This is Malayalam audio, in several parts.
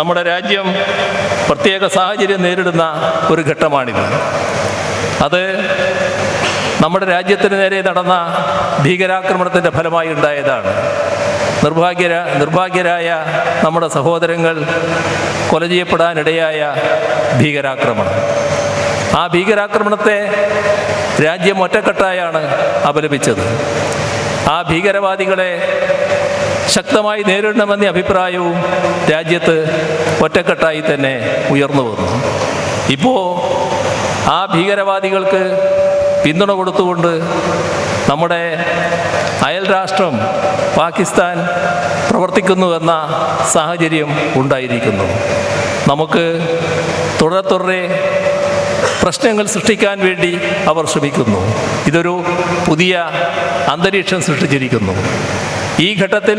നമ്മുടെ രാജ്യം പ്രത്യേക സാഹചര്യം നേരിടുന്ന ഒരു ഘട്ടമാണിത്. അത് നമ്മുടെ രാജ്യത്തിന് നേരെ നടന്ന ഭീകരാക്രമണത്തിന്റെ ഫലമായി ഉണ്ടായതാണ്. നിർഭാഗ്യര നിർഭാഗ്യരായ നമ്മുടെ സഹോദരങ്ങൾ കൊല ചെയ്യപ്പെടാനിടയായ ഭീകരാക്രമണം. ആ ഭീകരാക്രമണത്തെ രാജ്യം ഒറ്റക്കെട്ടായാണ് അപലപിച്ചത്. ആ ഭീകരവാദികളെ ശക്തമായി നേരിടണമെന്ന അഭിപ്രായവും രാജ്യത്ത് ഒറ്റക്കെട്ടായി തന്നെ ഉയർന്നു വന്നു. ഇപ്പോൾ ആ ഭീകരവാദികൾക്ക് പിന്തുണ കൊടുത്തുകൊണ്ട് നമ്മുടെ അയൽ രാഷ്ട്രം പാകിസ്ഥാൻ പ്രവർത്തിക്കുന്നുവെന്ന സാഹചര്യം ഉണ്ടായിരിക്കുന്നു. നമുക്ക് തുടരെ തുടരെ പ്രശ്നങ്ങൾ സൃഷ്ടിക്കാൻ വേണ്ടി അവർ ശ്രമിക്കുന്നു. ഇതൊരു പുതിയ അന്തരീക്ഷം സൃഷ്ടിച്ചിരിക്കുന്നു. ഈ ഘട്ടത്തിൽ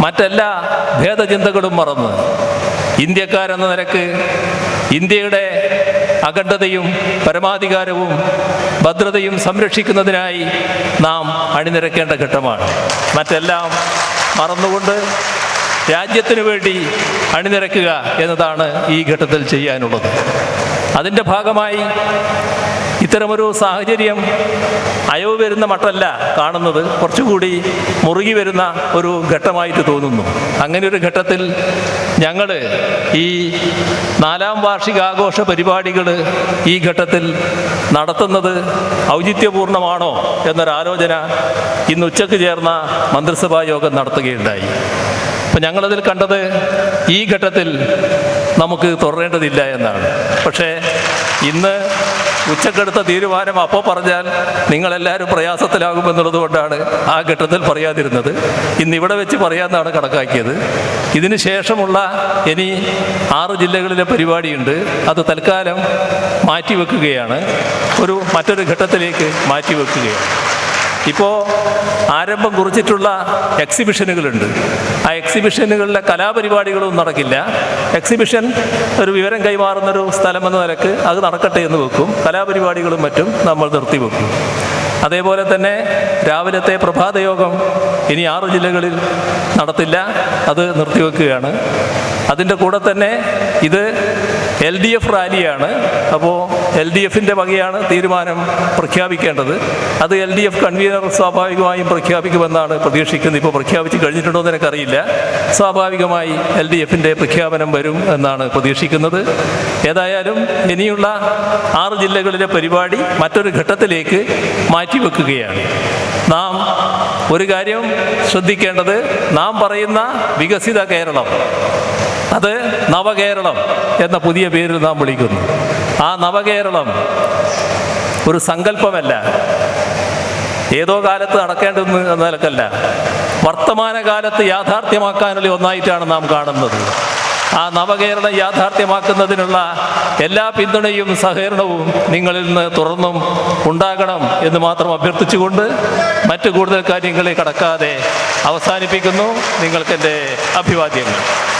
മറ്റെല്ലാ ഭേദചിന്തകളും മറന്ന് ഇന്ത്യക്കാരെന്ന നിലയ്ക്ക് ഇന്ത്യയുടെ അഖണ്ഡതയും പരമാധികാരവും ഭദ്രതയും സംരക്ഷിക്കുന്നതിനായി നാം അണിനിരക്കേണ്ട ഘട്ടമാണ്. മറ്റെല്ലാം മറന്നുകൊണ്ട് രാജ്യത്തിനു വേണ്ടി അണിനിരക്കുക എന്നതാണ് ഈ ഘട്ടത്തിൽ ചെയ്യാനുള്ളത്. അതിന്റെ ഭാഗമായി ഇത്തരമൊരു സാഹചര്യം അയവ് വരുന്ന മട്ടല്ല കാണുന്നത്. കുറച്ചുകൂടി മുറുകി വരുന്ന ഒരു ഘട്ടമായിട്ട് തോന്നുന്നു. അങ്ങനെ ഒരു ഘട്ടത്തിൽ ഞങ്ങൾ ഈ നാലാം വാർഷികാഘോഷ പരിപാടികൾ ഈ ഘട്ടത്തിൽ നടത്തുന്നത് ഔചിത്യപൂർണമാണോ എന്നൊരാലോചന ഇന്ന് ഉച്ചയ്ക്ക് ചേർന്ന മന്ത്രിസഭാ യോഗം നടത്തുകയുണ്ടായി. അപ്പം ഞങ്ങളതിൽ കണ്ടത് ഈ ഘട്ടത്തിൽ നമുക്ക് തുടരേണ്ടതില്ല എന്നാണ്. പക്ഷേ ഇന്ന് ഉച്ചക്കെടുത്ത തീരുമാനം അപ്പോൾ പറഞ്ഞാൽ നിങ്ങളെല്ലാവരും പ്രയാസത്തിലാകുമെന്നുള്ളത് കൊണ്ടാണ് ആ ഘട്ടത്തിൽ പറയാതിരുന്നത്. ഇന്ന് ഇവിടെ വെച്ച് പറയാമെന്നാണ് കണക്കാക്കിയത്. ഇതിന് ശേഷമുള്ള ഇനി ആറ് ജില്ലകളിലെ പരിപാടിയുണ്ട്. അത് തൽക്കാലം മാറ്റിവെക്കുകയാണ്. ഒരു മറ്റൊരു ഘട്ടത്തിലേക്ക് മാറ്റിവെക്കുകയാണ്. ഇപ്പോൾ ആരംഭം കുറിച്ചിട്ടുള്ള എക്സിബിഷനുകളുണ്ട് ആ എക്സിബിഷനുകളിലെ കലാപരിപാടികളൊന്നും നടക്കില്ല. എക്സിബിഷൻ ഒരു വിവരം കൈമാറുന്നൊരു സ്ഥലമെന്ന നിലയ്ക്ക് അത് നടക്കട്ടെ എന്ന് വെക്കും. കലാപരിപാടികളും മറ്റും നമ്മൾ നിർത്തിവെക്കും അതേപോലെ തന്നെ രാവിലത്തെ പ്രഭാതയോഗം ഇനി ആറ് ജില്ലകളിൽ നടത്തില്ല. അത് നിർത്തിവെക്കുകയാണ് അതിന്റെ കൂടെ തന്നെ ഇത് എൽ ഡി എഫ് റാലിയാണ്. അപ്പോൾ എൽ ഡി എഫിന്റെ വകയാണ് തീരുമാനം പ്രഖ്യാപിക്കേണ്ടത്. അത് എൽ ഡി എഫ് കൺവീനർ സ്വാഭാവികമായും പ്രഖ്യാപിക്കുമെന്നാണ് പ്രതീക്ഷിക്കുന്നത്. ഇപ്പോൾ പ്രഖ്യാപിച്ച് കഴിഞ്ഞിട്ടുണ്ടോ എന്ന് എനിക്കറിയില്ല. സ്വാഭാവികമായി എൽ ഡി എഫിന്റെ പ്രഖ്യാപനം വരും എന്നാണ് പ്രതീക്ഷിക്കുന്നത്. ഏതായാലും ഇനിയുള്ള ആറ് ജില്ലകളിലെ പരിപാടി മറ്റൊരു ഘട്ടത്തിലേക്ക് മാറ്റിവെക്കുകയാണ്. നാം ഒരു കാര്യം ശ്രദ്ധിക്കേണ്ടത്. നാം പറയുന്ന വികസിത കേരളം. അത് നവകേരളം എന്ന പുതിയ പേരിൽ നാം വിളിക്കുന്നു. ആ നവകേരളം ഒരു സങ്കല്പമല്ല. ഏതോ കാലത്ത് നടക്കേണ്ടതെന്ന് എന്ന നിലക്കല്ല. വർത്തമാനകാലത്ത് യാഥാർത്ഥ്യമാക്കാനുള്ള ഒന്നായിട്ടാണ് നാം കാണുന്നത്. ആ നവകേരളം യാഥാർത്ഥ്യമാക്കുന്നതിനുള്ള എല്ലാ പിന്തുണയും സഹകരണവും നിങ്ങളിൽ നിന്ന് തുറന്നും ഉണ്ടാകണം എന്ന് മാത്രം അഭ്യർത്ഥിച്ചുകൊണ്ട് മറ്റു കൂടുതൽ കാര്യങ്ങളെ കടക്കാതെ അവസാനിപ്പിക്കുന്നു. നിങ്ങൾക്കെന്റെ അഭിവാദ്യങ്ങൾ.